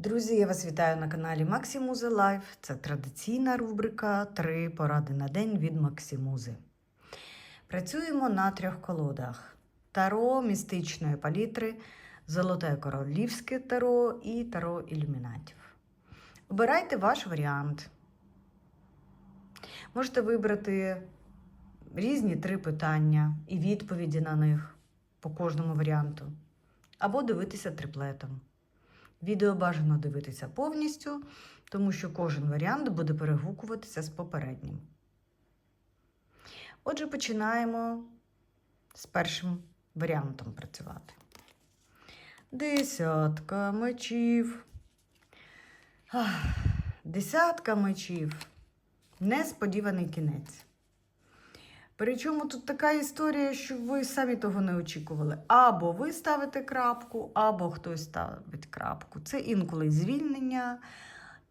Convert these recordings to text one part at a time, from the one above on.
Друзі, я вас вітаю на каналі Максимузи Лайф. Це традиційна рубрика Три поради на день від Максимузи. Працюємо на трьох колодах: таро містичної палітри, золоте королівське таро і таро ілюмінатів. Обирайте ваш варіант. Можете вибрати різні три питання і відповіді на них по кожному варіанту, або дивитися триплетом. Відео бажано дивитися повністю, тому що кожен варіант буде перегукуватися з попереднім. Отже, починаємо з першим варіантом працювати. Десятка мечів. Десятка мечів. Несподіваний кінець. Причому тут така історія, що ви самі того не очікували. Або ви ставите крапку, або хтось ставить крапку. Це інколи звільнення,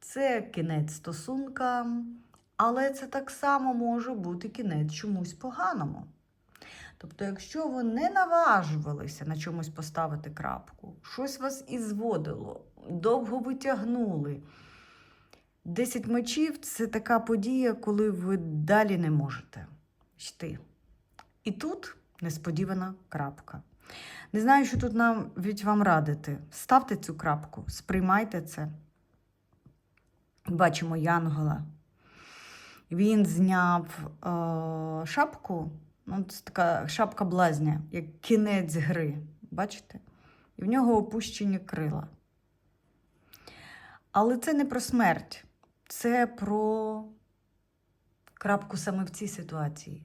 це кінець стосункам, але це так само може бути кінець чомусь поганому. Тобто, якщо ви не наважувалися на чомусь поставити крапку, щось вас ізводило, довго ви тягнули. Десять мечів це така подія, коли ви далі не можете йти. І тут несподівана крапка. Не знаю, що тут нам вам радити. Ставте цю крапку, сприймайте це. Бачимо Янгола. Він зняв е, шапку, ну, це така шапка блазня, як кінець гри. Бачите? І в нього опущені крила. Але це не про смерть, це про крапку саме в цій ситуації.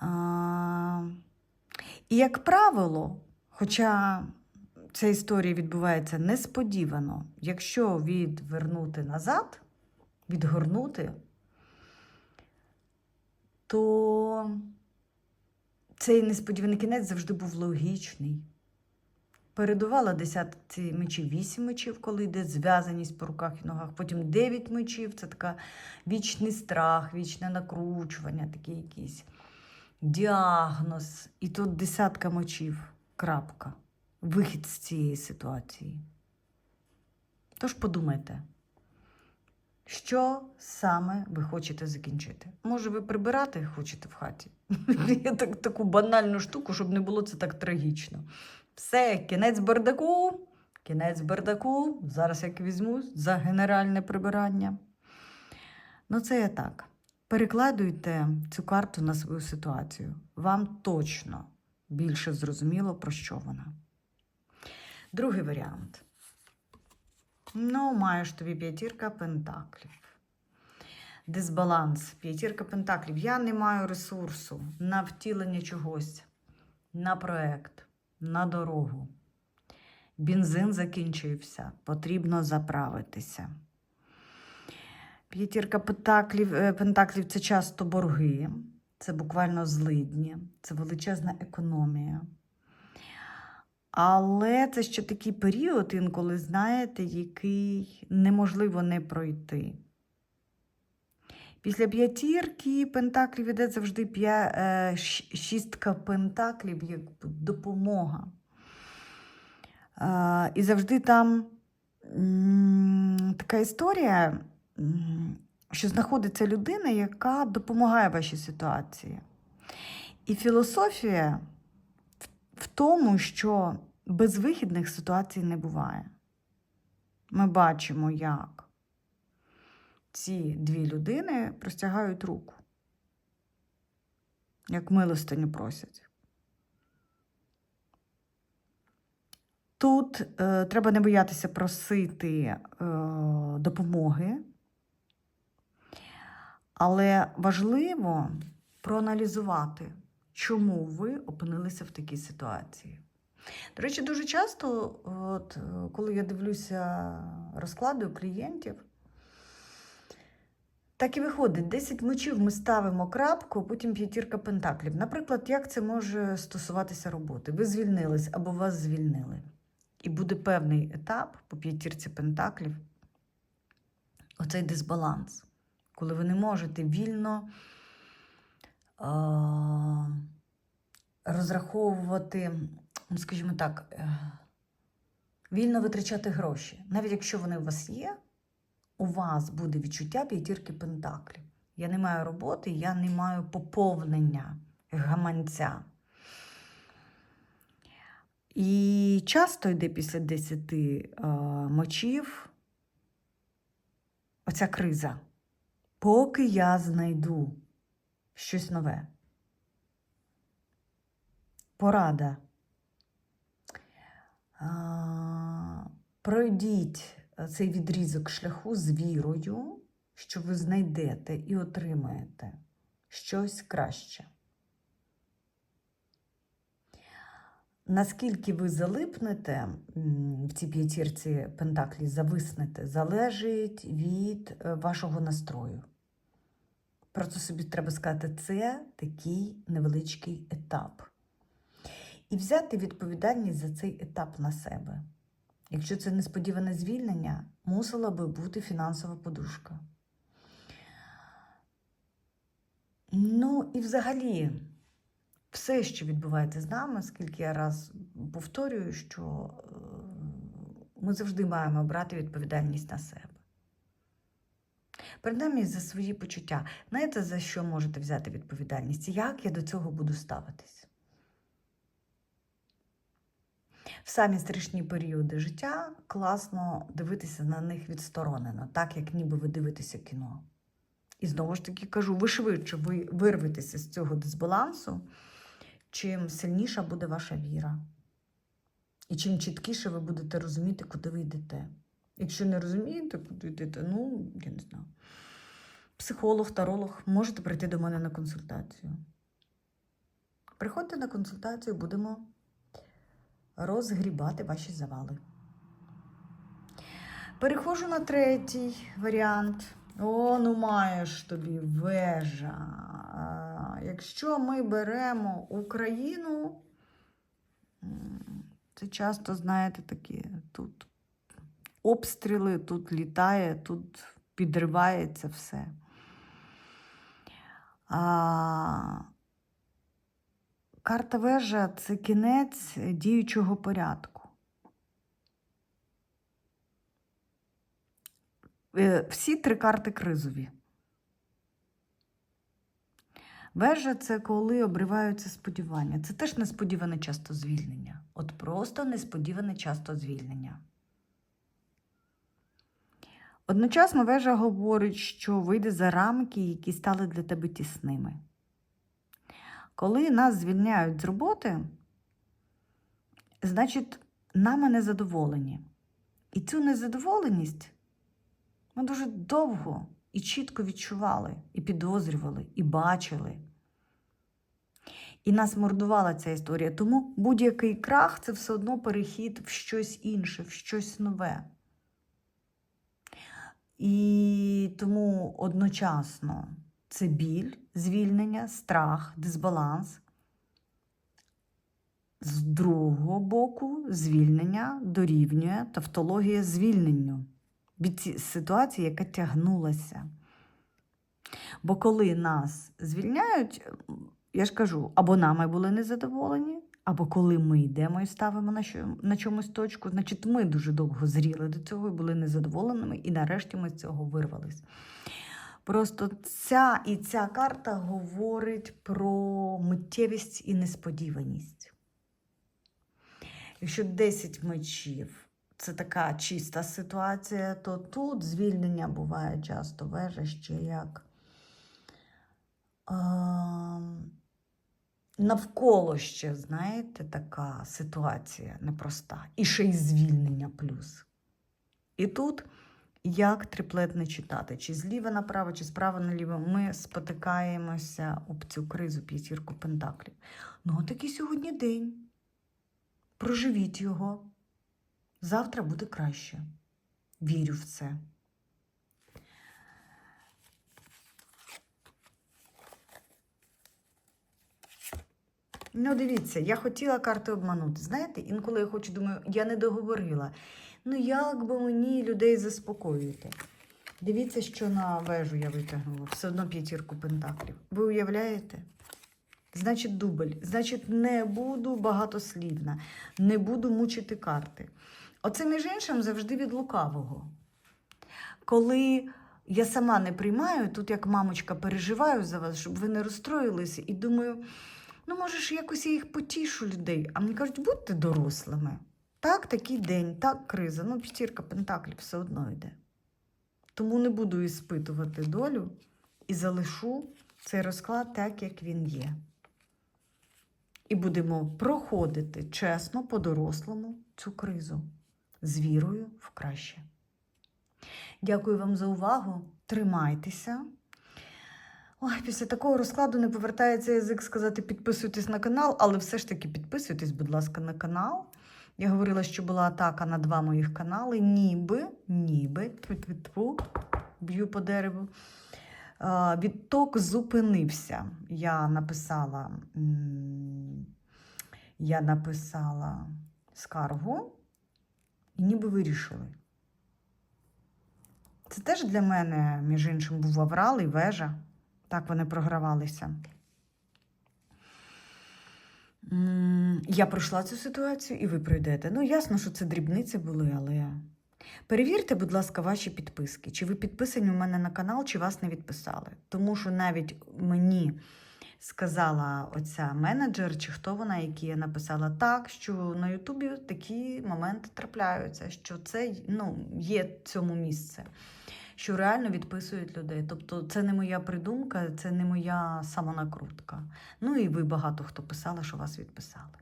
А, і, як правило, хоча ця історія відбувається несподівано, якщо відвернути назад, відгорнути, то цей несподіваний кінець завжди був логічний. Передувала десятці мечів, вісім мечів, коли йде зв'язаність по руках і ногах. Потім дев'ять мечів це така вічний страх, вічне накручування, такий якийсь діагноз. І тут десятка мечів. Крапка. Вихід з цієї ситуації. Тож подумайте, що саме ви хочете закінчити? Може, ви прибирати хочете в хаті? Я так, таку банальну штуку, щоб не було це так трагічно. Все, кінець бардаку, кінець бардаку. Зараз як візьму за генеральне прибирання. Ну, це я так. Перекладуйте цю карту на свою ситуацію. Вам точно більше зрозуміло, про що вона. Другий варіант. Ну, маєш тобі п'ятірка пентаклів. Дисбаланс. П'ятірка пентаклів. Я не маю ресурсу на втілення чогось, на проект на дорогу. Бензин закінчився, потрібно заправитися. П'ятірка пентаклів, е, це часто борги, це буквально злидні, це величезна економія. Але це ще такий період, інколи, знаєте, який неможливо не пройти. Після п'ятірки пентаклів іде завжди е, шістка пентаклів як допомога. Е, і завжди там така історія, що знаходиться людина, яка допомагає вашій ситуації. І філософія в тому, що безвихідних ситуацій не буває. Ми бачимо, як ці дві людини простягають руку, як милостиню просять. Тут е, треба не боятися просити е, допомоги, але важливо проаналізувати, чому ви опинилися в такій ситуації. До речі, дуже часто, от, е, коли я дивлюся розклади у клієнтів, так і виходить, 10 мечів ми ставимо крапку, потім п'ятірка пентаклів. Наприклад, як це може стосуватися роботи? Ви звільнились або вас звільнили. І буде певний етап по п'ятірці пентаклів, оцей дисбаланс, коли ви не можете вільно розраховувати, ну, скажімо так, е- Вільно витрачати гроші. Навіть якщо вони у вас є, у вас буде відчуття п'ятірки пентаклів. Я не маю роботи, я не маю поповнення гаманця. І часто йде після 10 е, мочів оця криза. Поки я знайду щось нове. Порада. А, Пройдіть цей відрізок шляху з вірою, що ви знайдете і отримаєте щось краще. Наскільки ви залипнете в цій п'ятірці Пентаклі, зависнете, залежить від е, вашого настрою. Просто собі треба сказати, це такий невеличкий етап. І взяти відповідальність за цей етап на себе. Якщо це несподіване звільнення, мусила би бути фінансова подушка. Ну і взагалі, все, що відбувається з нами, скільки я раз повторюю, що е, ми завжди маємо брати відповідальність на себе. Принаймні за свої почуття. Знаєте, за що можете взяти відповідальність? Як я до цього буду ставитись? Самі страшні періоди життя класно дивитися на них відсторонено, так як ніби ви дивитеся кіно. І знову ж таки кажу, ви швидше ви вирветеся з цього дисбалансу, чим сильніша буде ваша віра. І чим чіткіше ви будете розуміти, куди ви йдете. Якщо не розумієте, куди йдете, ну, я не знаю. Психолог, таролог, можете прийти до мене на консультацію. Приходьте на консультацію, будемо розгрібати ваші завали. Переходжу на третій варіант. О, ну маєш тобі вежа. Якщо ми беремо Україну, це часто, знаєте, такі тут обстріли, тут літає, тут підривається все. А, карта вежа це кінець діючого порядку. Е, Всі три карти кризові. Вежа це коли обриваються сподівання. Це теж несподіване часто звільнення. От просто несподіване часто звільнення. Одночасно вежа говорить, що вийде за рамки, які стали для тебе тісними. Коли нас звільняють з роботи, значить, нами незадоволені. І цю незадоволеність ми дуже довго і чітко відчували, і підозрювали, і бачили. І нас мордувала ця історія. Тому будь-який крах це все одно перехід в щось інше, в щось нове. І тому одночасно це біль, звільнення, страх, дисбаланс. З другого боку, звільнення дорівнює тавтологія звільненню від ці- ситуації, яка тягнулася. Бо коли нас звільняють, я ж кажу, або нами були незадоволені, або коли ми йдемо і ставимо на, що, на чомусь точку, значить ми дуже довго зріли до цього і були незадоволеними, і нарешті ми з цього вирвались. Просто ця і ця карта говорить про миттєвість і несподіваність. Якщо 10 мечів це така чиста ситуація, то тут звільнення буває часто вежа ще як ем, навколо ще, знаєте, така ситуація непроста. І ще й звільнення плюс. І тут як триплет не читати, чи зліва направо, чи справа наліво, ми спотикаємося об цю кризу п'ятірку пентаклів. Ну, такий сьогодні день. Проживіть його. Завтра буде краще. Вірю в це. Ну, дивіться, я хотіла карти обманути. Знаєте, інколи я хочу, думаю, я не договорила. Ну, як би мені людей заспокоювати? Дивіться, що на вежу я витягнула. Все одно п'ятірку пентаклів. Ви уявляєте? Значить, дубль. Значить, не буду багатослівна, не буду мучити карти. Оце, між іншим, завжди від лукавого. Коли я сама не приймаю, тут як мамочка переживаю за вас, щоб ви не розстроїлися, і думаю, ну, може ж, якось я їх потішу людей. А мені кажуть, будьте дорослими. Так, такий день, так, криза. Ну, п'ятірка пентаклів все одно йде. Тому не буду іспитувати долю і залишу цей розклад так, як він є. І будемо проходити чесно, по-дорослому цю кризу з вірою в краще. Дякую вам за увагу. Тримайтеся. Ой, після такого розкладу не повертається язик сказати підписуйтесь на канал, але все ж таки підписуйтесь, будь ласка, на канал. Я говорила, що була атака на два моїх канали. Ніби, ніби, б'ю по дереву. Відток зупинився. Я написала, я написала скаргу і ніби вирішили. Це теж для мене, між іншим, був аврал і вежа. Так вони програвалися. Я пройшла цю ситуацію, і ви пройдете. Ну, ясно, що це дрібниці були, але перевірте, будь ласка, ваші підписки. Чи ви підписані у мене на канал, чи вас не відписали. Тому що навіть мені сказала оця менеджер, чи хто вона, який я написала так, що на Ютубі такі моменти трапляються, що це ну, є цьому місце. Що реально відписують людей. Тобто це не моя придумка, це не моя самонакрутка. Ну і ви багато хто писали, що вас відписали.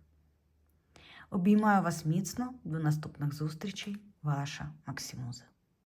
Обіймаю вас міцно. До наступних зустрічей. Ваша Максимуза.